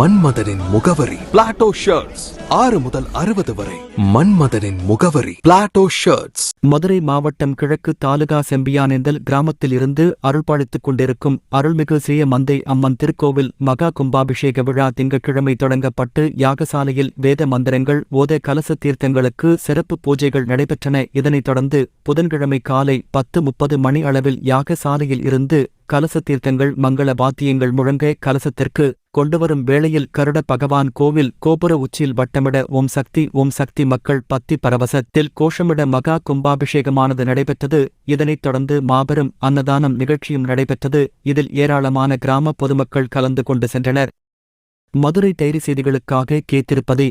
மன்மதனின் முகவரி. Plato shirts ஆறு முதல் அறுபது வரை. மன்மதனின் முகவரி. பிளாட்டோ ஷர்ட்ஸ் மதுரை மாவட்டம் கிழக்கு தாலுகா செம்பியானேந்தல் கிராமத்தில் இருந்து அருள்பாலித்துக் கொண்டிருக்கும் அருள்மிகு ஸ்ரீய மந்தை அம்மன் திருக்கோவில் மகா கும்பாபிஷேக விழா திங்கட்கிழமை தொடங்கப்பட்டு யாகசாலையில் வேத மந்திரங்கள் ஓத கலச தீர்த்தங்களுக்கு சிறப்பு பூஜைகள் நடைபெற்றன. இதனைத் தொடர்ந்து புதன்கிழமை காலை பத்து முப்பது மணி அளவில் யாகசாலையில் இருந்து கலச தீர்த்தங்கள் மங்கள வாத்தியங்கள் முழங்க கலசத்திற்கு கொண்டுவரும் வேளையில் கருட பகவான் கோவில் கோபுர உச்சியில் வட்டமிட ஓம் சக்தி ஓம் சக்தி மக்கள் பத்தி பரவசத்தில் கோஷமிட மகா கும்பாபிஷேகமானது நடைபெற்றது. இதனைத் தொடர்ந்து மாபெரும் அன்னதானம் நிகழ்ச்சியும் நடைபெற்றது. இதில் ஏராளமான கிராம பொதுமக்கள் கலந்து கொண்டு சென்றனர். மதுரை டைரி செய்திகளுக்காக கேத்திருப்பதே